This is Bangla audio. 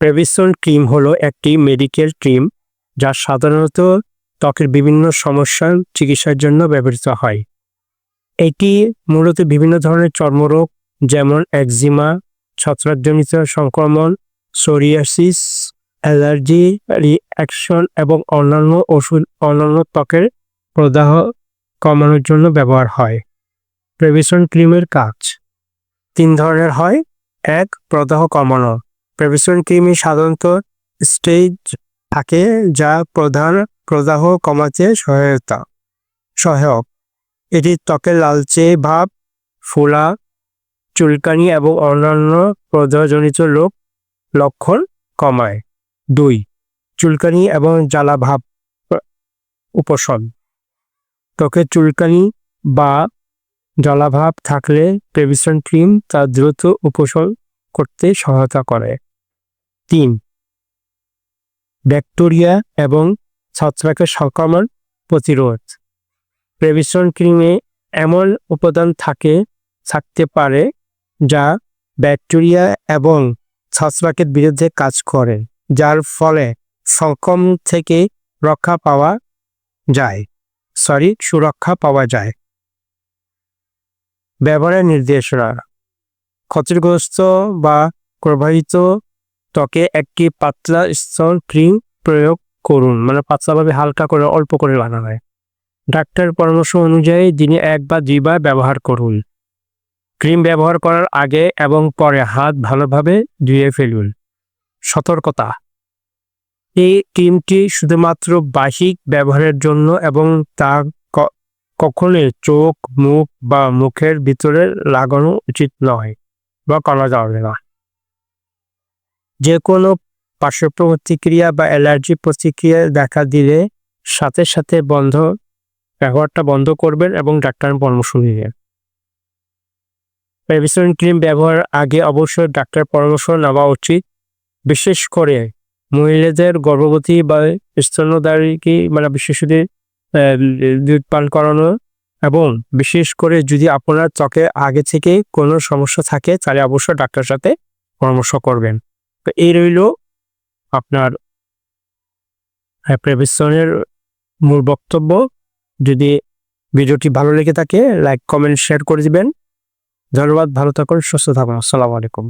প্রেভিসন ক্রিম হলো একটি মেডিকেল ক্রিম যা সাধারণত ত্বকের বিভিন্ন সমস্যার চিকিৎসার জন্য ব্যবহৃত হয়। এটি মূলত বিভিন্ন ধরনের চর্মরোগ যেমন একজিমা, ছত্রাকজনিত সংক্রমণ সোরিয়াসিস অ্যালার্জি রিঅ্যাকশন এবং অন্যান্য ওষুধ, অন্যান্য ত্বকের প্রদাহ কমানোর জন্য ব্যবহার হয়। প্রেভিশন ক্রিমের কাজ তিন ধরনের হয়। এক, প্রদাহ কমানো। প্রেভিশন ক্রিমে সাধারণত স্টেজ থাকে যা প্রধান প্রদাহ কমাতে সহায়তা, সহায়ক। এটি ত্বকের লালচে ভাব, ফোলা, চুলকানি এবং অন্যান্য প্রদাহজনিত রোগ লক্ষণ কমায়। দুই, চুলকানি এবং জ্বালা ভাব উপশম। ত্বকের চুলকানি বা জলাভাব থাকলে প্রেভিশন ক্রিম তা দ্রুত উপশম করতে সহায়তা করে। তিন। ব্যাকটেরিয়া এবং ছত্রাকের সংক্রমণ প্রতিরোধ। প্রেভিশন ক্রিমে এমন উপাদান থাকে, থাকতে পারে, যা ব্যাকটেরিয়া এবং ছত্রাকের বিরুদ্ধে কাজ করে, যার ফলে সংক্রমণ থেকে রক্ষা পাওয়া যায়। সরি, সুরক্ষা পাওয়া যায়। ব্যবহারের নির্দেশনা। ক্ষতিগ্রস্ত বা প্রবাহিত ত্বকে একটি পাতলা স্তর ক্রিম প্রয়োগ করুন। মানে পাতলাভাবে হালকা করে, অল্প করে লাগানো হয় ডাক্তার পরামর্শ অনুযায়ী দিনে এক বা দুইবার ব্যবহার করুন। ক্রিম ব্যবহার করার আগে এবং পরে হাত ভালোভাবে ধুয়ে ফেলুন। সতর্কতা। এই ক্রিমটি শুধুমাত্র বাহ্যিক ব্যবহারের জন্য এবং তা কখনোই চোখ, মুখ বা মুখের ভিতরে লাগানো উচিত নয় বা করা যাবে না। যে কোনো পার্শ্ব প্রতিক্রিয়া বা অ্যালার্জি প্রতিক্রিয়া দেখা দিলে সাথে সাথে বন্ধ, ব্যবহারটা বন্ধ করবেন এবং ডাক্তারের পরামর্শ নিবেন। প্রেভিশন ক্রিম ব্যবহার আগে অবশ্যই ডাক্তার পরামর্শ নেওয়া উচিত। বিশেষ করে মহিলাদের গর্ভবতী বা স্তন্যদারীকে মানে বিশেষদের দুধ পান করানো এবং বিশেষ করে যদি আপনার ত্বকে আগে থেকে কোনো সমস্যা থাকে তাহলে অবশ্যই ডাক্তার সাথে পরামর্শ করবেন। তো এই রইল আপনার প্রেভিশনের মূল বক্তব্য। যদি ভিডিওটি ভালো লেগে থাকে লাইক কমেন্ট শেয়ার করে দিবেন। ধন্যবাদ, ভালো থাকুন, সুস্থ থাকুন। আসসালামু আলাইকুম।